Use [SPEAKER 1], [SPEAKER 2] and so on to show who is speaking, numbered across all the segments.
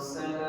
[SPEAKER 1] أرسله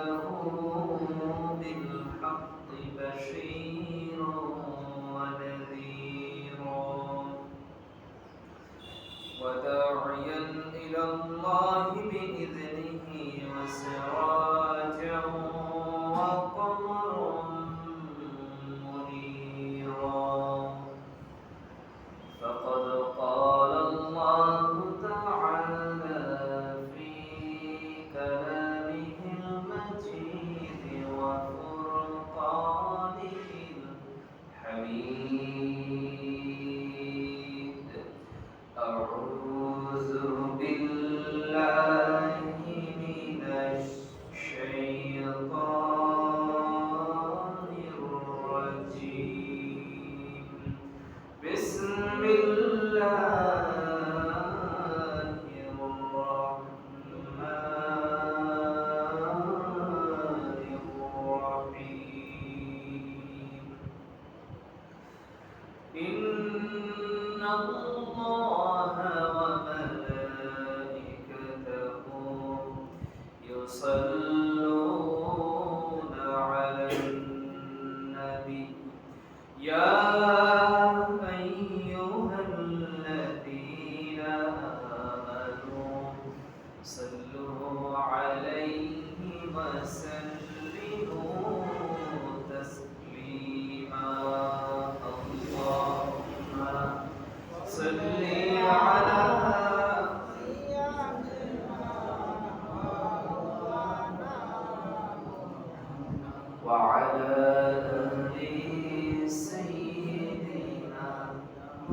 [SPEAKER 1] 三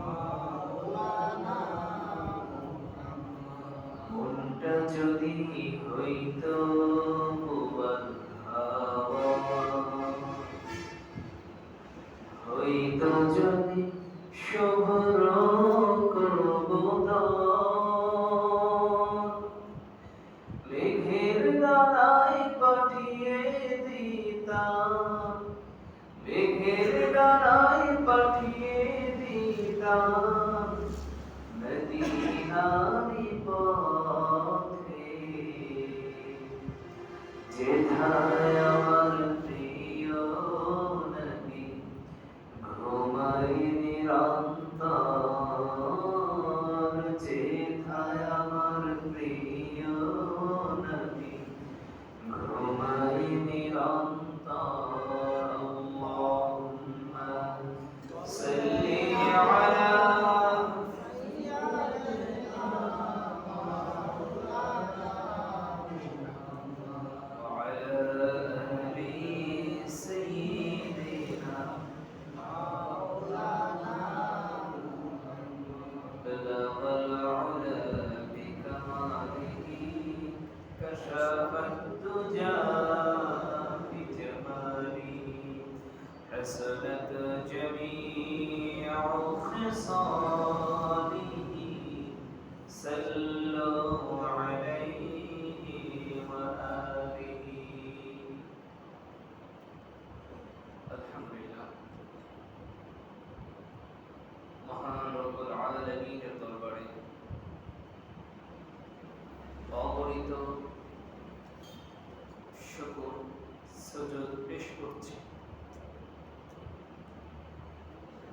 [SPEAKER 1] Amen. 제일 편안해요.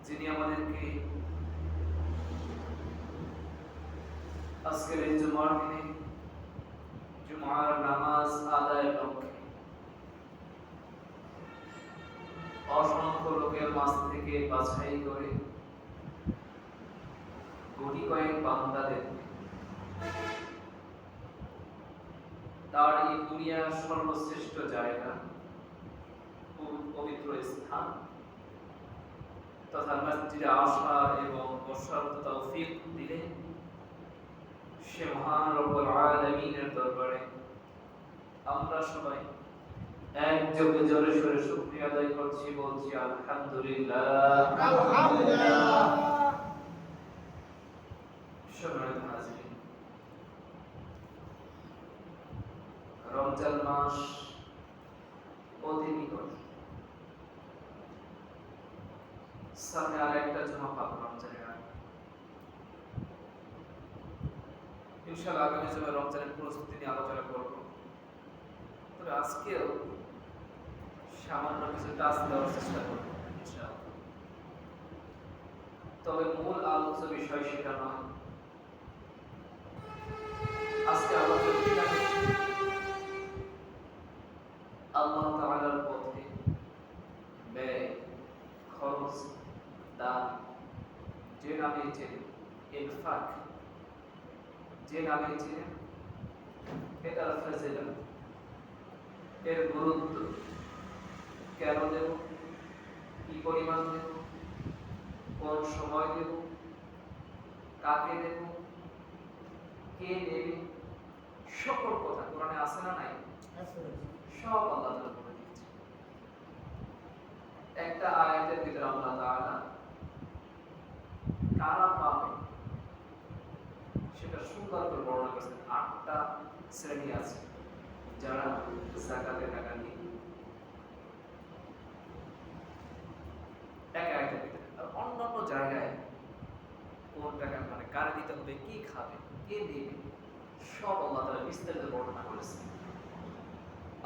[SPEAKER 1] যিনি আমাদেরকে আজকের এই জুমার দিনে জুমার নামাজ আদায়ের লক্ষ্যে অসংখ্য লোকের মাঝ থেকে বাছাই করে গুটি কয়েক বান্দাদের তার এই দুনিয়ার সর্বশ্রেষ্ঠ জায়গা পবিত্র স্থান। তথা এবং তৌফিক দিলে সে মহান রব্বুল আলামিনের দরবারে আমরা সবাই একযোগে জোরে সোরে শুকরিয়া আদায় করছি, বলছি আলহামদুলিল্লাহ।
[SPEAKER 2] আলহামদুলিল্লাহ
[SPEAKER 1] রমজান মাস অতি নিকট সামনে আর একটা জমা পাবো রমজানের আগে ইনশাআল্লাহ আগামী সময় রমজানের প্রস্তুতি নিয়ে আলোচনা করব। তবে আজকেও সামান্য কিছু টাচ দেওয়ার চেষ্টা করব তবে মূল আলোচ্য বিষয় সেটা নয়। আজকে আলোচ্য বিষয় হচ্ছে আল্লাহ তাআলার পথে ব্যয় খরচ দান যে নামে চেনে ইনফাক যে নামে চেনে এটার ফেজিলা এর গুরুত্ব। কেন দেব? কি পরিমাণ দেব? কোন সময় দেব? কাকে দেব? কে নেবে সকল কথা কোরআনে আছে না নাই? সব আল্লাহ বলে দিয়েছে। একটা আয়াতের ভিতরে আল্লাহ তাআলা কারা পাবে সুন্দর করে বর্ণনা করেছেন আটটা শ্রেণি আছে যারা জাকাতের টাকা নিয়ে এক আয়াতের ভিতরে আর অন্যান্য জায়গায় কোন টাকা মানে কারে দিতে হবে, কি খাবে, কে দেবে সব আল্লাহ তাআলা বিস্তারিত বর্ণনা করেছেন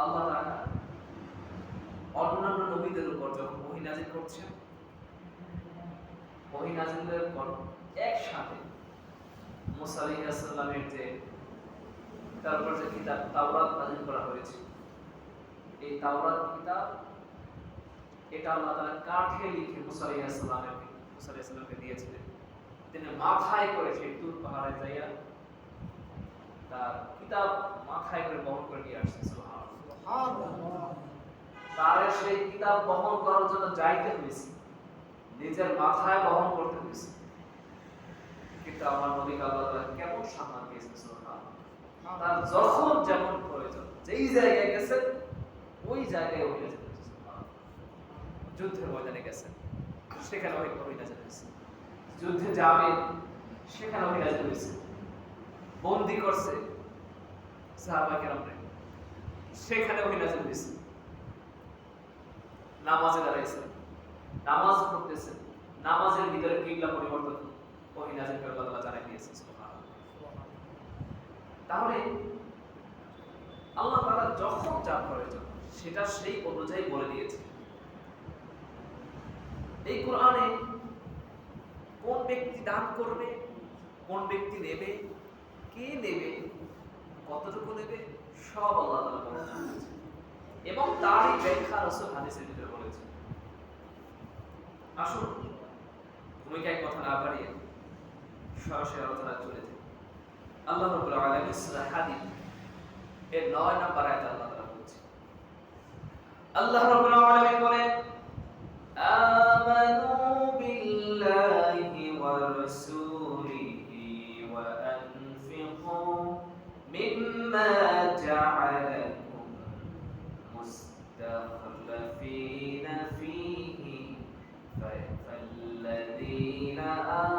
[SPEAKER 1] আল্লাহ তাআলা অন্যান্য নবীদের উপর যখন নাযিল করছেন, ওহী নাযিলের পর একসাথে মুসা আলাইহিস সালামের যে যে কিতাব, তাওরাত নাযিল করা হয়েছে। এই তাওরাত কিতাব, এটা আল্লাহ কাঠে লিখে দিয়েছিলেন। তিনি মাথায় করে সেই তুর পাহাড়ে যাইয়া তার কিতাব মাথায় করে বহন করে নিয়ে সুবহানাল্লাহ। তার সেই কিতাব বহন করার জন্য যাইতে হয়েছে নিজের মাথায় বহন করতে হয়েছে কিন্তু আমার আল্লাহ কেমন সম্মান দিয়েছেন তার যখন যেমন প্রয়োজন, যেই জায়গায় গেছেন, ওই জায়গায় গেছেন যুদ্ধের ময়দানে গেছেন, সেখানে ওই নাজেল যুদ্ধে যাবেন, সেখানে ওই নাজেল বন্দি করছে সাহাবা কেরামরে। সেখানে ওই নাজেল নামাজে দাঁড়াইছে নামাজ পড়তেছে নামাজের ভিতরে কিবলা পরিবর্তন নাজেল করে আল্লাহ তাআলা জানাই দিয়েছে সুবহানাল্লাহ। তাহলে আল্লাহ তাআলা যখন যা সেটা সেই অনুযায়ী বলে দিয়েছে। এই কোরআনে কোন ব্যক্তি দান করবে, কোন ব্যক্তি নেবে, কে নেবে, কতটুকু নেবে, সব আল্লাহ তাআলা বলে এবং তারই ব্যাখ্যা রাসূল বলেছে। আসুন, ভূমিকায় কথা না বাড়িয়ে সরাসরি আলোচনা চলে যাই আল্লাহ রাব্বুল আলামিন সূরা হাদিদ এর 9 নম্বর আয়াতে আল্লাহ তাআলা বলছে আল্লাহ রাব্বুল আলামিন বলেন আমানু বিল্লাহি ওয়া রাসূলিহি ওয়া আনফিকু মিম্মা জাআলাকুম মুস্তাখলাফিনা ফীহি فالذين آمنوا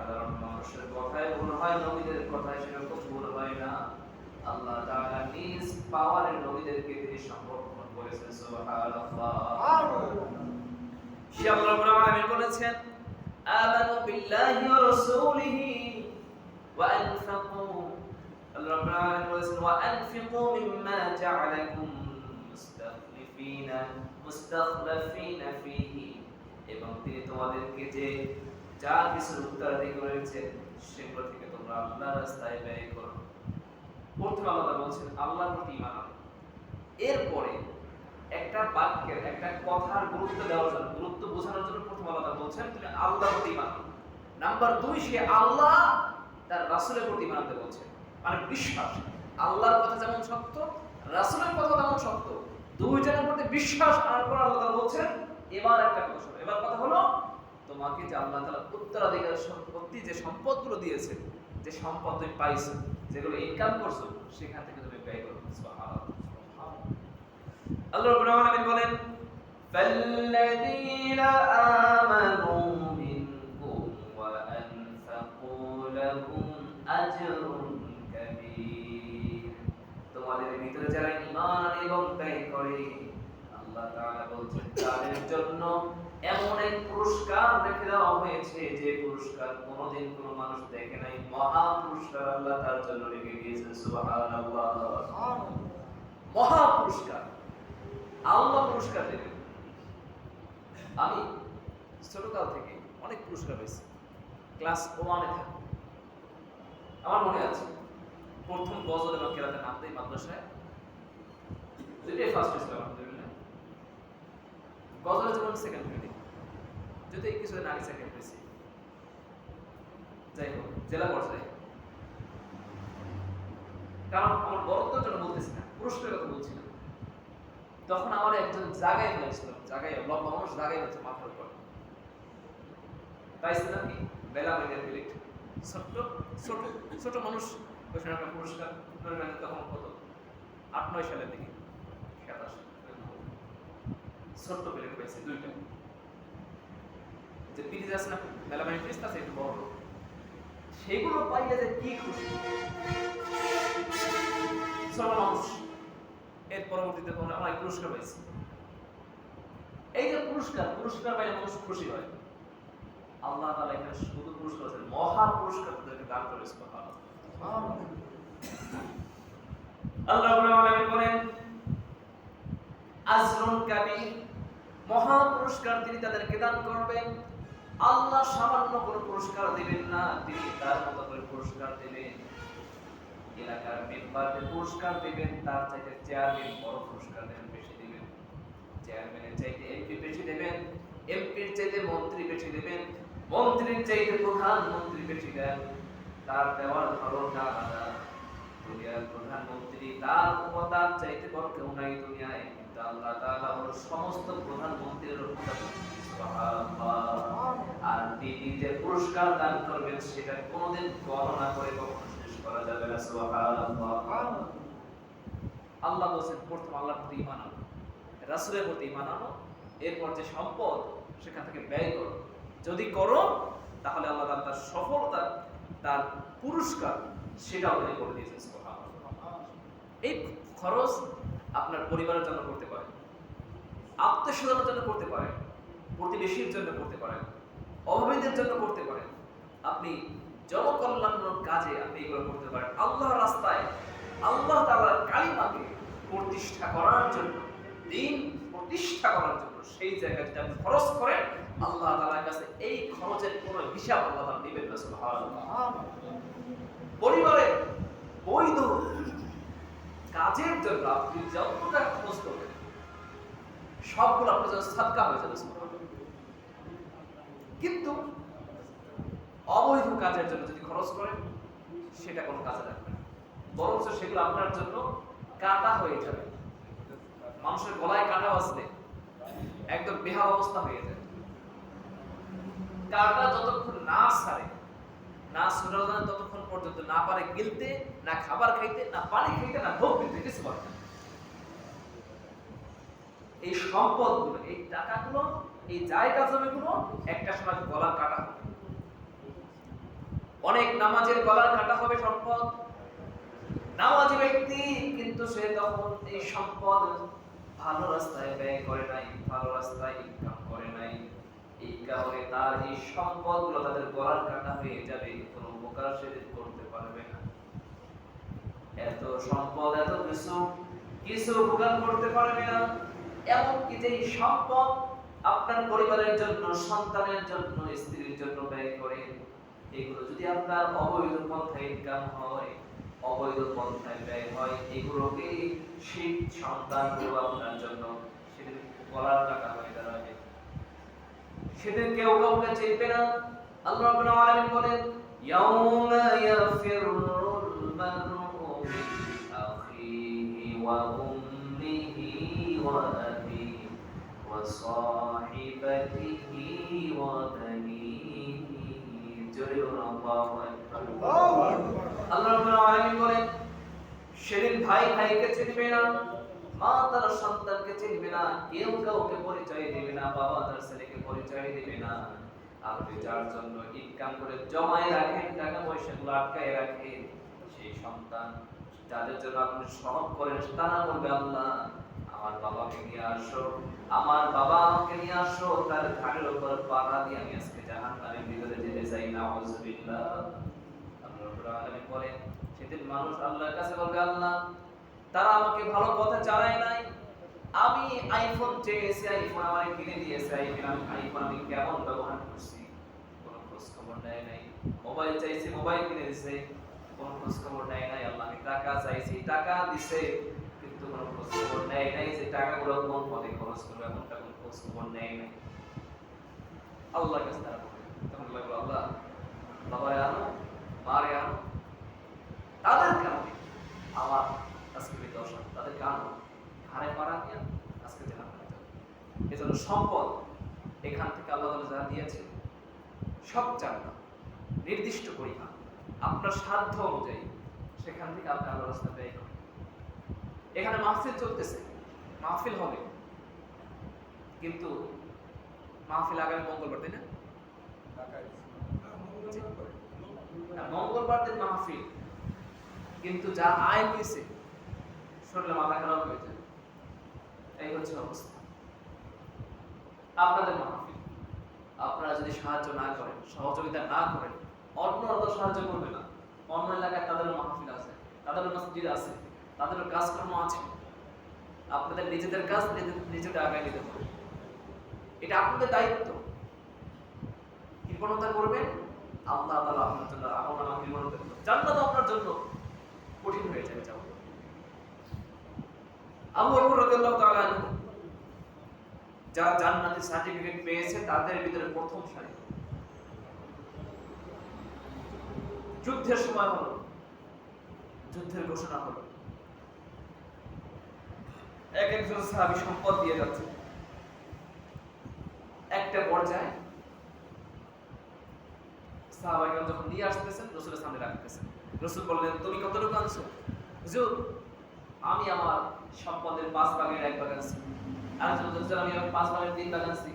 [SPEAKER 1] সাধারণ মানুষের কথায় ভুল হয় নবীদের কথায় সেরকম ভুল হয় না। আল্লাহ তাআলা নিজ পাওয়ারের নবীদেরকে তিনি সংরক্ষণ করেছেন, সুবহানাল্লাহ। সে আল্লাহ রাব্বুল আলামিন বলেছেন, আমানু বিল্লাহি ওয়া রাসূলিহি ওয়া আনফাকু। আল্লাহ রাব্বুল আলামিন বলেছেন, ওয়া আনফিকু মিম্মা জাআলাকুম মুস্তাখলিফিনা, মুস্তাখলাফিনা ফীহি। এবং তিনি তোমাদেরকে যে যা কিছু উত্তরাধিকার করেছেন সেগুলো থেকে তোমরা আল্লাহর রাস্তায় ব্যয় করো। প্রথমে আল্লাহ বলছেন আল্লাহর প্রতি আনো। এরপরে একটা বাক্যের, একটা কথার গুরুত্ব দেওয়ার জন্য, গুরুত্ব বোঝানোর জন্য প্রথম আল্লাহ বলছেন, তুমি আল্লাহর প্রতি আনো। নাম্বার দুই, সে আল্লাহ তার রাসূলের প্রতি ইমান আনতে বলছে। মানে বিশ্বাস। আল্লাহর কথা যেমন সত্য রাসূলের কথা তেমন সত্য দুইজনের প্রতি বিশ্বাস আনার পর আল্লাহ বলছেন, এবার একটা কথা এবার কথা হলো তোমাকে যে আল্লাহ তাআলা উত্তরাধিকার সম্পত্তি যে সম্পদগুলো দিয়েছে যে সম্পদ তুমি পাইছো যেগুলো ইনকাম করছো সেখান থেকে তুমি ব্যয় করো সুবহানাল্লাহ আল্লাহ রাব্বুল আলামিন বলেন فالذين آمنوا منكم وأنفقوا لهم أجر كبير তোমাদের ভিতরে যারা ঈমান আনে এবং ব্যয় করে আল্লাহ তাআলা বলছেন তাদের জন্য এমন এক পুরস্কার রেখে দেওয়া হয়েছে যে পুরস্কার কোনোদিন কোনো মানুষ দেখে নাই। মহা পুরস্কার আল্লাহ তার জন্য রেখে সুবহানাল্লাহ। মহা পুরস্কার আল্লাহ পুরস্কার দেবেন। আমি ছোটকাল থেকে অনেক পুরস্কার পেয়েছি। ক্লাস ওয়ানে থাকি আমার মনে আছে, প্রথম গজল এবং কেরাতে নামতেই মাদ্রাসায়। দুইটাই ফার্স্ট হয়েছিল আলহামদুলিল্লাহ। গজলে যেমন সেকেন্ড হয়নি যদি কিছুদিন আগে সেকেন্ড হয়েছি যাই হোক, জেলা পর্যায়ে। কারণ আমার বরত্বের জন্য বলতেছি না পুরস্কারের কথা বলছি না। তখন আমার একজন জায়গায় ফেলেছিল জায়গায় লম্বা মানুষ জায়গায় হচ্ছে মাথার উপর। পাইছিলাম কি? বেলা মেঘের প্লেট ছোট্ট, ছোট ছোট মানুষ। একটা পুরস্কার তখন কত? আট, নয় সালের দিকে, সাতাশ। ছোট্ট প্লেট পাইছি দুইটা। যে পিরিজ আছে না মেলা মানে পিরিজ আছে একটু বড়। সেগুলো পাইলে যে কি খুশি। এর পরবর্তীতে তোমরা অনেক পুরস্কার পাইছি। এই যে পুরস্কার পুরস্কার পাইলে মানুষ খুশি হয়। আল্লাহ তাআলা এখানে শুধু পুরস্কার আছেন মহা পুরস্কার তাদেরকে দান করে আল্লাহ বলেন, আজরুন কাবীর মহা পুরস্কার তিনি তাদেরকে দান করবেন। আল্লাহ সামান্য কোনো পুরস্কার দিবেন না, তিনি তার মতো করে পুরস্কার দিবেন। এলাকার মেম্বারদের পুরস্কার দিবেন, তার চাইতে চেয়ারম্যান বড় পুরস্কার দেবেন বেশি দিবেন। চেয়ারম্যানের চাইতে এমপি বেশি দেবেন এমপির চাইতে মন্ত্রী বেশি দেবেন, মন্ত্রীর চাইতে প্রধানমন্ত্রী বেশি দেন। তার দেওয়ার ধরনটা আলাদা। দুনিয়ার প্রধানমন্ত্রী তার উপতার চাইতে বড় কেউ নাই দুনিয়ায়। আল্লাহ তাআলা হলো সমস্ত প্রধানমন্ত্রীর আর তিনি যে পুরস্কার দান করবেন সেটা কোনোদিন গণনা করে কখনো শেষ করা যাবে না সুবহানাল্লাহ। আল্লাহ বলছেন প্রথম আল্লাহর প্রতি ঈমান আনো রাসূলের প্রতি ঈমান আনো এরপর যে সম্পদ সেখান থেকে ব্যয় করো। যদি করো তাহলে আল্লাহ তাআলা তার সফলতা তার পুরস্কার সেটাও তিনি করে দিয়েছেন সুবহানাল্লাহ। এই খরচ আপনার পরিবারের জন্য করতে আত্মীয় জন্য করতে পারেন, প্রতিবেশীর জন্য করতে পারেন, অভাবীদের জন্য করতে পারেন। আপনি জনকল্যাণমূলক কাজে আপনি এগুলো করতে পারেন। আল্লাহর রাস্তায় আল্লাহ তাআলার কালিমাকে প্রতিষ্ঠা করার জন্য, দিন প্রতিষ্ঠা করার জন্য সেই জায়গায় যদি আপনি খরচ করেন, আল্লাহ তাআলার কাছে এই খরচের কোনো হিসাব আল্লাহ তাআলা দিবেন না পরিবারে বৈধ কাজের জন্য আপনি সবগুলো আপনার জন্য সাদকা হয়ে যাবে কিন্তু অবৈধ কাজের জন্য যদি খরচ করেন, সেটা কোনো কাজে লাগবে বরঞ্চ সেগুলো আপনার জন্য কাটা হয়ে যাবে। মানুষের গলায় কাটা বাঁচলে একদম বেহাল অবস্থা হয়ে যায়। কাটা যতক্ষণ না ছাড়ে না সুরাজ ততক্ষণ পর্যন্ত না পারে গিলতে, না খাবার খাইতে, না পানি খাইতে, না ঢোক দিতে, কিছু পারে না। এই সম্পদগুলো, এই টাকাগুলো, এই জায়গা জমিগুলো একটা সময় গলার কাটা হবে। অনেক নামাজের গলার কাটা হবে সম্পদ। নামাজি ব্যক্তি কিন্তু সে তখন এই সম্পদ ভালো রাস্তায় ব্যয় করে নাই, ভালো রাস্তায় ইনকাম করে নাই। এই কারণে তার এই সম্পদগুলো তাদের গলার কাটা হয়ে যাবে, কোনো উপকার সে করতে পারবে না। এত সম্পদ, এত কিছু কিছু উপকার করতে পারবে না। এমনকি যে সম্পদ আপনার পরিবারের জন্য, সন্তানের জন্য, স্ত্রীর জন্য ব্যয় করে এগুলো যদি আপনার অবৈধ পন্থায় ইনকাম হয়, অবৈধ পন্থায় ব্যয় হয়, এগুলোকে আপনার জন্য সেদিন গলার টাকা হয়ে দাঁড়াবে। সেদিন কেউ কাউকে চেপে না। আল্লাহ রাব্বুল আলামিন বলেন ওয়া সাহিবাতিহি ওয়া বানিহি জোরে বলুন আল্লাহু রাব্বুল আলামিন বলেন সেদিন ভাই ভাইকে চিনবে না মা তার সন্তানকে চিনবে না কেউ কাউকে পরিচয় দিবে না বাবা তার ছেলেকে পরিচয় দিবে না। আপনি যার জন্য ইনকাম করে জমায় রাখেন টাকা পয়সাগুলো আটকায় রাখেন সেই সন্তান যাদের জন্য আপনি সহব করেন তারা বলবে আল্লাহ। আমার বাবাকে নিয়ে আসো, আমার বাবা আমাকে নিয়ে আসো, তার ঘাড়ের উপর পাড়া দিয়ে আমি আজকে জাহান নামের ভিতরে যেতে চাই না আলামিন বলেন, সেদিন মানুষ আল্লাহর কাছে বলবে, আল্লাহ, তারা আমাকে ভালো পথে চালায় নাই। আমি আইফোন চেয়েছি আইফোন আমার কিনে দিয়েছে আইফোন আইফোন আমি কেমন ব্যবহার করছি? কোনো খোঁজ খবর নেয় নাই। মোবাইল চাইছি, মোবাইল কিনে দিছে। কোনো খোঁজ খবর নেয় নাই, আল্লাহ আমি টাকা চাইছি, টাকা দিছে, কিন্তু কোনো খোঁজ খবর টাকাগুলো কোন খরচ করবে খোঁজ খবর আল্লাহর কাছে তারা তখন লাগল আল্লাহ আনো, মারে আনো, তাদের আমার আজকে ঘাড়ে পাড়া দিয়ে আজকে সম্পদ এখান থেকে আল্লাহ তাআলা যা দিয়েছে সব জান্নাত নির্দিষ্ট পরিমাণ, আপনার সাধ্য অনুযায়ী সেখান থেকে আপনি আল্লাহ রাস্তা ব্যয় করেন। এখানে মাহফিল চলতেছে। মাহফিল হবে। কিন্তু মাহফিল আগামী মঙ্গলবার তাই না? মঙ্গলবার দিন মাহফিল। কিন্তু যা আয় হয়েছে শুনলে মাথা খারাপ হয়ে যায় এই হচ্ছে অবস্থা। আপনাদের মাহফিল আপনারা যদি সাহায্য না করেন সহযোগিতা না করেন অন্য অন্য সাহায্য করবে না। অন্য এলাকায় তাদেরও মাহফিল আছে তাদেরও মসজিদ আছে তাদেরও কাজকর্ম আছে। আপনাদের নিজেদের কাজ, নিজেদের আগায় নিতে হবে। এটা আপনাদের দায়িত্ব। কৃপণতা করবেন, আল্লাহ তাআলা আপনার জন্য নামা কৃপণতা করবেন। আপনার জন্য কঠিন হয়ে যাবে তাআলা যারা জান্নাতের সার্টিফিকেট পেয়েছে, তাদের ভিতরে প্রথম সারি। যুদ্ধের সময় হলো, যুদ্ধের ঘোষণা হলো। এক একজন সাহাবী সম্পদ দিয়ে যাচ্ছে। একটা পর্যায়ে সাহাবাইকার যখন নিয়ে আসতেছেন রসুলের সামনে রাখতেছেন। রসুল বললেন তুমি কতটুকু আনছো? হুজুর আমি আমার সম্পদের পাঁচ ভাগের এক ভাগ আনছি। বলছে, হুজুর আমি আমার পাঁচ ভাগের তিন ভাগ আনছি।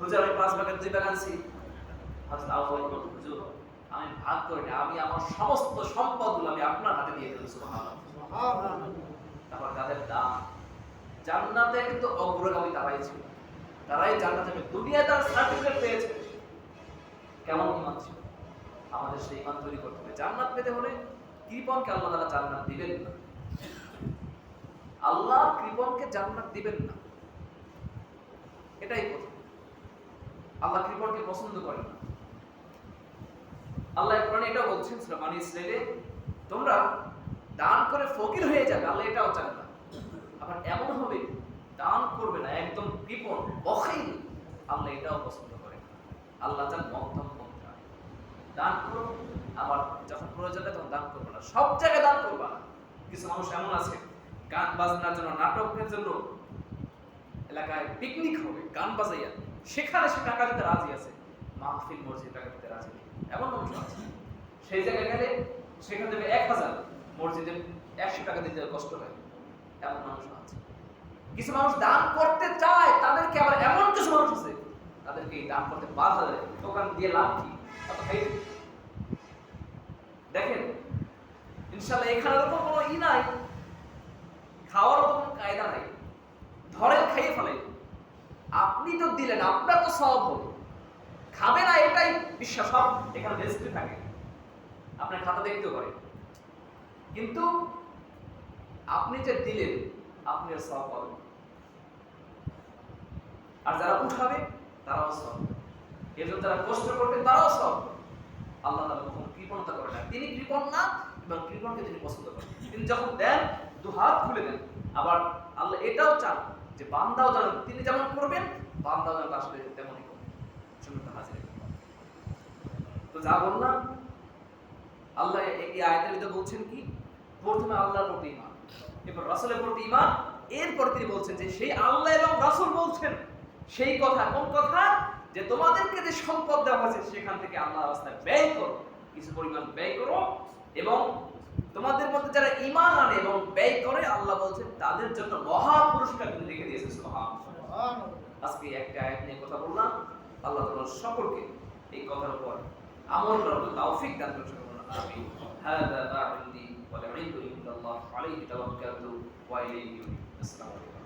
[SPEAKER 1] হুজুর আমি পাঁচ ভাগের দুই ভাগ আনছি। হুজুর আমি ভাগ করি না আমি আমার সমস্ত সম্পদগুলো আমি আপনার হাতে দিয়ে দিলাম তারপর তাদের দাম জান্নাতে কিন্তু অগ্রগামী তারাই ছিল তারাই জান্নাতে দুনিয়ায় তার সার্টিফিকেট পেয়েছে। কেমন ইমান ছিল? আমাদের সেই ইমান তৈরি করতে হবে। জান্নাত পেতে হলে কৃপণকে আল্লাহ তাআলা জান্নাত দিবেন না। আল্লাহ কৃপনকে জান্নাত দিবেন না। এটাই আল্লাহ কৃপনকে পছন্দ করেন না। আল্লাহ কোরআনে এটা বলছেন, সূরা বানী তোমরা দান করে ফকির হয়ে যাবে, আল্লাহ এটাও চান না। আবার এমন হবে, দান করবে না, একদম কৃপণ বখাইল আল্লাহ এটাও পছন্দ করে। আল্লাহ চান মধ্যম পন্থা দান করো, আবার যখন প্রয়োজন তখন দান করবে না। সব জায়গায় দান করবা না। কিছু মানুষ এমন আছে, গান বাজনার জন্য, নাটকের জন্য এলাকায় পিকনিক হবে, গান বাজাইয়া। সেখানে সে টাকা দিতে রাজি আছে। মাহফিল মসজিদ টাকা দিতে রাজি নেই। এমন মানুষ আছে। সেই জায়গায় গেলে সেখান থেকে এক হাজার মসজিদে একশো টাকা দিতে কষ্ট হয়। এমন মানুষ আছে? কিছু মানুষ দান করতে চায়, তাদেরকে আবার এমন কিছু মানুষ আছে, তাদেরকে এই দান করতে বাধা দেয়। দোকান দিয়ে লাভ কি? দেখেন ইনশাল্লাহ এখানে তো কোনো ই নাই, খাওয়ার কোনো কায়দা নাই খাইয়ে আপনি তো দিলেন, আপনার তো সব হলো। খাবে না এটাই বিশ্বাস, সব এখানে রেজিস্ট্রি থাকে। আপনার খাতা দেখতেও পারে কিন্তু আপনি যে দিলেন, আপনি সব পাবেন আর যারা উঠাবে তারাও সব এর যারা কষ্ট করবে তারাও সব আল্লাহ তাআলা কখনো কৃপণতা করে না। তিনি কৃপণ না, এবং কৃপণকে তিনি পছন্দ করেন তিনি যখন দেন, দু হাত খুলে দেন। আবার আল্লাহ এটাও চান যে বান্দাও যেন তিনি যেমন করবেন, বান্দাও যেন আসলে তেমনই করবেন। তো যা বললাম, আল্লাহ এই আয়াতের ভিতরে বলছেন কি? প্রথমে আল্লাহর প্রতি ইমান এরপর রাসূলের প্রতি ইমান এরপর তিনি বলছেন যে সেই আল্লাহ এবং রাসূল বলছেন সেই কথা কোন কথা? যে তোমাদেরকে যে সম্পদ দেওয়া হয়েছে সেখান থেকে আল্লাহ রাস্তায় ব্যয় করো কিছু পরিমাণ ব্যয় করো এবং তোমাদের মধ্যে যারা ইমান আনে এবং ব্যয় করে আল্লাহ বলছেন তাদের জন্য মহা পুরস্কার তিনি রেখে দিয়েছেন আজকে একটা আয়াত নিয়ে কথা বললাম। আল্লাহ তাআলা সকলকে এই কথার উপর আমল করার তৌফিক দান করুন আমিন। হাদা মা والعلم إلا الله عليه توكلت وإليه السلام عليكم.